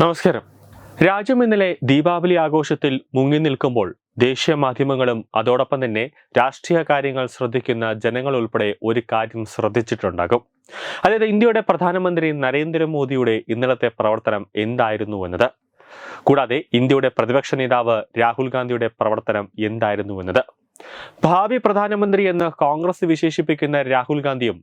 നമസ്കാരം. രാജ്യം ഇന്നലെ ദീപാവലി ആഘോഷത്തിൽ മുങ്ങി നിൽക്കുമ്പോൾ ദേശീയ മാധ്യമങ്ങളും അതോടൊപ്പം തന്നെ രാഷ്ട്രീയ കാര്യങ്ങൾ ശ്രദ്ധിക്കുന്ന ജനങ്ങൾ ഉൾപ്പെടെ ഒരു കാര്യം ശ്രദ്ധിച്ചിട്ടുണ്ടാകും. അതായത് ഇന്ത്യയുടെ പ്രധാനമന്ത്രി നരേന്ദ്രമോദിയുടെ ഇന്നലത്തെ പ്രവർത്തനം എന്തായിരുന്നു എന്നത്? കൂടാതെ ഇന്ത്യയുടെ പ്രതിപക്ഷ നേതാവ് രാഹുൽ ഗാന്ധിയുടെ പ്രവർത്തനം എന്തായിരുന്നു എന്നത്? ഭാവി പ്രധാനമന്ത്രി എന്ന് കോൺഗ്രസ് വിശേഷിപ്പിക്കുന്ന രാഹുൽ ഗാന്ധിയും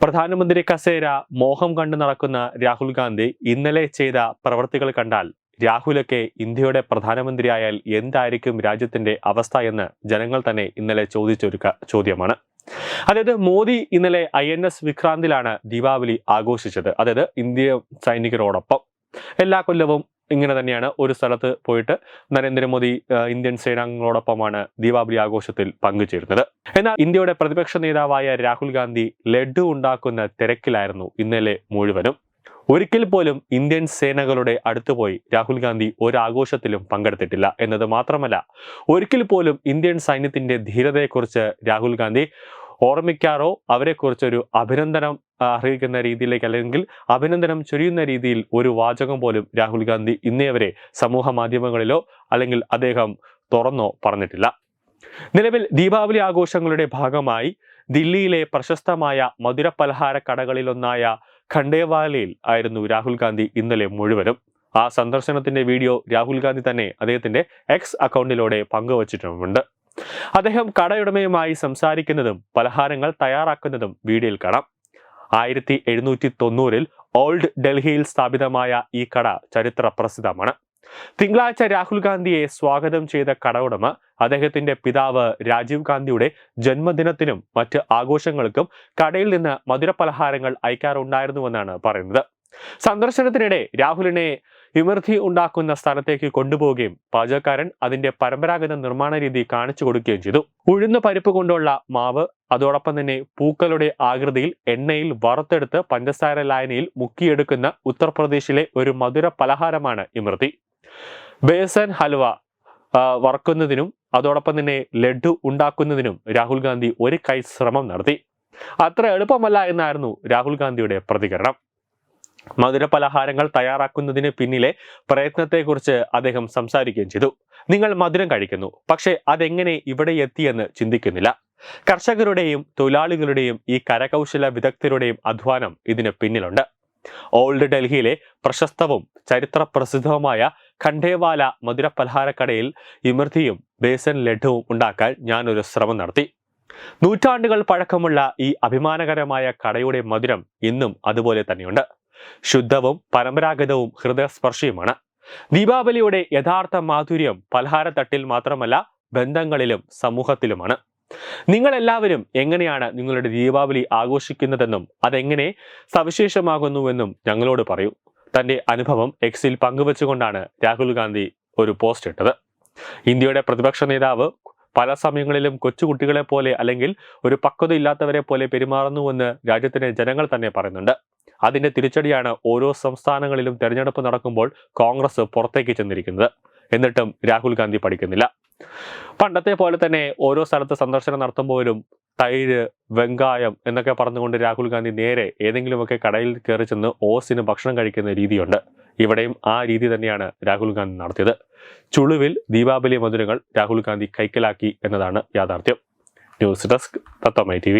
പ്രധാനമന്ത്രി കസേര മോഹം കണ്ടു നടക്കുന്ന രാഹുൽ ഗാന്ധി ഇന്നലെ ചെയ്ത പ്രവൃത്തികൾ കണ്ടാൽ രാഹുലൊക്കെ ഇന്ത്യയുടെ പ്രധാനമന്ത്രിയായാൽ എന്തായിരിക്കും രാജ്യത്തിന്റെ അവസ്ഥ എന്ന് ജനങ്ങൾ തന്നെ ഇന്നലെ ചോദിച്ചൊരു ചോദ്യമാണ്. അതായത് മോദി ഇന്നലെ ഐ എൻ എസ് വിക്രാന്തിലാണ് ദീപാവലി ആഘോഷിച്ചത്. അതായത് ഇന്ത്യ സൈനികരോടൊപ്പം എല്ലാ കൊല്ലവും ഇങ്ങനെ തന്നെയാണ് ഒരു സ്ഥലത്ത് പോയിട്ട് നരേന്ദ്രമോദി ഇന്ത്യൻ സേനാംഗങ്ങളോടൊപ്പമാണ് ദീപാവലി ആഘോഷത്തിൽ പങ്കുചേരുന്നത്. എന്നാൽ ഇന്ത്യയുടെ പ്രതിപക്ഷ നേതാവായ രാഹുൽ ഗാന്ധി ലഡു ഉണ്ടാക്കുന്ന തിരക്കിലായിരുന്നു ഇന്നലെ മുഴുവനും. ഒരിക്കൽ പോലും ഇന്ത്യൻ സേനകളുടെ അടുത്ത് പോയി രാഹുൽ ഗാന്ധി ഒരാഘോഷത്തിലും പങ്കെടുത്തിട്ടില്ല എന്നത് മാത്രമല്ല ഒരിക്കൽ പോലും ഇന്ത്യൻ സൈന്യത്തിന്റെ ധീരതയെക്കുറിച്ച് രാഹുൽ ഗാന്ധി ഓർമ്മിക്കാറോ അവരെക്കുറിച്ചൊരു അഭിനന്ദനം അർഹിക്കുന്ന രീതിയിലേക്ക് അല്ലെങ്കിൽ അഭിനന്ദനം ചൊരിയുന്ന രീതിയിൽ ഒരു വാചകം പോലും രാഹുൽ ഗാന്ധി ഇന്നേ വരെ സമൂഹ മാധ്യമങ്ങളിലോ അല്ലെങ്കിൽ അദ്ദേഹം തുറന്നോ പറഞ്ഞിട്ടില്ല. നിലവിൽ ദീപാവലി ആഘോഷങ്ങളുടെ ഭാഗമായി ദില്ലിയിലെ പ്രശസ്തമായ മധുര പലഹാര കടകളിലൊന്നായ ഖണ്ടേവാലയിൽ ആയിരുന്നു രാഹുൽ ഗാന്ധി ഇന്നലെ മുഴുവനും. ആ സന്ദർശനത്തിന്റെ വീഡിയോ രാഹുൽ ഗാന്ധി തന്നെ അദ്ദേഹത്തിന്റെ എക്സ് അക്കൗണ്ടിലൂടെ പങ്കുവച്ചിട്ടുമുണ്ട്. അദ്ദേഹം കടയുടമയുമായി സംസാരിക്കുന്നതും പലഹാരങ്ങൾ തയ്യാറാക്കുന്നതും വീഡിയോയിൽ കാണാം. ആയിരത്തി എഴുന്നൂറ്റി തൊണ്ണൂറിൽ ഓൾഡ് ഡൽഹിയിൽ സ്ഥാപിതമായ ഈ കട ചരിത്ര പ്രസിദ്ധമാണ്. തിങ്കളാഴ്ച രാഹുൽ ഗാന്ധിയെ സ്വാഗതം ചെയ്ത കട ഉടമ അദ്ദേഹത്തിന്റെ പിതാവ് രാജീവ് ഗാന്ധിയുടെ ജന്മദിനത്തിനും മറ്റ് ആഘോഷങ്ങൾക്കും കടയിൽ നിന്ന് മധുര മധുരപലഹാരങ്ങൾ അയക്കാറുണ്ടായിരുന്നുവെന്നാണ് പറയുന്നത്. സന്ദർശനത്തിനിടെ രാഹുലിനെ വിമർത്തി ഉണ്ടാക്കുന്ന സ്ഥലത്തേക്ക് കൊണ്ടുപോവുകയും പാചകക്കാരൻ അതിന്റെ പരമ്പരാഗത നിർമ്മാണ രീതി കാണിച്ചു കൊടുക്കുകയും ചെയ്തു. ഉഴുന്ന പരിപ്പ് കൊണ്ടുള്ള മാവ് അതോടൊപ്പം തന്നെ പൂക്കളുടെ ആകൃതിയിൽ എണ്ണയിൽ വറുത്തെടുത്ത് പഞ്ചസാര ലായനിയിൽ മുക്കിയെടുക്കുന്ന ഉത്തർപ്രദേശിലെ ഒരു മധുര പലഹാരമാണ് ഇമൃതി ബേസൻ ഹൽവ വറക്കുന്നതിനും അതോടൊപ്പം തന്നെ ലഡു ഉണ്ടാക്കുന്നതിനും രാഹുൽ ഗാന്ധി ഒരു കൈ ശ്രമം നടത്തി. അത്ര എളുപ്പമല്ല എന്നായിരുന്നു രാഹുൽ ഗാന്ധിയുടെ പ്രതികരണം. മധുര പലഹാരങ്ങൾ തയ്യാറാക്കുന്നതിന് പിന്നിലെ പ്രയത്നത്തെക്കുറിച്ച് അദ്ദേഹം സംസാരിക്കുകയും ചെയ്തു. നിങ്ങൾ മധുരം കഴിക്കുന്നു പക്ഷേ അതെങ്ങനെ ഇവിടെ എത്തിയെന്ന് ചിന്തിക്കുന്നില്ല. കർഷകരുടെയും തൊഴിലാളികളുടെയും ഈ കരകൗശല വിദഗ്ധരുടെയും അധ്വാനം ഇതിന് പിന്നിലുണ്ട്. ഓൾഡ് ഡൽഹിയിലെ പ്രശസ്തവും ചരിത്ര പ്രസിദ്ധവുമായ ഖണ്ഡേവാല മധുര പലഹാരക്കടയിൽ ഇമൃതിയും ബേസൻ ലഡുവും ഉണ്ടാക്കാൻ ഞാനൊരു ശ്രമം നടത്തി. നൂറ്റാണ്ടുകൾ പഴക്കമുള്ള ഈ അഭിമാനകരമായ കടയുടെ മധുരം ഇന്നും അതുപോലെ തന്നെയുണ്ട്. ശുദ്ധവും പരമ്പരാഗതവും ഹൃദയസ്പർശിയുമാണ്. ദീപാവലിയുടെ യഥാർത്ഥ മാധുര്യം പലഹാരത്തട്ടിൽ മാത്രമല്ല ബന്ധങ്ങളിലും സമൂഹത്തിലുമാണ്. നിങ്ങൾ എല്ലാവരും എങ്ങനെയാണ് നിങ്ങളുടെ ദീപാവലി ആഘോഷിക്കുന്നതെന്നും അതെങ്ങനെ സവിശേഷമാകുന്നുവെന്നും ഞങ്ങളോട് പറയൂ. തന്റെ അനുഭവം എക്സിൽ പങ്കുവച്ചുകൊണ്ടാണ് രാഹുൽ ഗാന്ധി ഒരു പോസ്റ്റ് ഇട്ടത്. ഇന്ത്യയുടെ പ്രതിപക്ഷ നേതാവ് പല സമയങ്ങളിലും കൊച്ചുകുട്ടികളെ പോലെ അല്ലെങ്കിൽ ഒരു പക്വത ഇല്ലാത്തവരെ പോലെ പെരുമാറുന്നുവെന്ന് രാജ്യത്തിന്റെ ജനങ്ങൾ തന്നെ പറയുന്നുണ്ട്. അതിന്റെ തിരിച്ചടിയാണ് ഓരോ സംസ്ഥാനങ്ങളിലും തെരഞ്ഞെടുപ്പ് നടക്കുമ്പോൾ കോൺഗ്രസ് പുറത്തേക്ക് ചെന്നിരിക്കുന്നത്. എന്നിട്ടും രാഹുൽ ഗാന്ധി പഠിക്കുന്നില്ല. പണ്ടത്തെ പോലെ തന്നെ ഓരോ സ്ഥലത്ത് സന്ദർശനം നടത്തുമ്പോഴും തൈര് വെങ്കായം എന്നൊക്കെ പറഞ്ഞുകൊണ്ട് രാഹുൽ ഗാന്ധി നേരെ ഏതെങ്കിലുമൊക്കെ കടയിൽ കയറി ചെന്ന് ഓസിന് ഭക്ഷണം കഴിക്കുന്ന രീതിയുണ്ട്. ഇവിടെയും ആ രീതി തന്നെയാണ് രാഹുൽ ഗാന്ധി നടത്തിയത്. ചുളുവിൽ ദീപാവലി മധുരങ്ങൾ രാഹുൽ ഗാന്ധി കൈക്കലാക്കി എന്നതാണ് യാഥാർത്ഥ്യം. ന്യൂസ് ഡെസ്ക് തത്തമ്മ ടി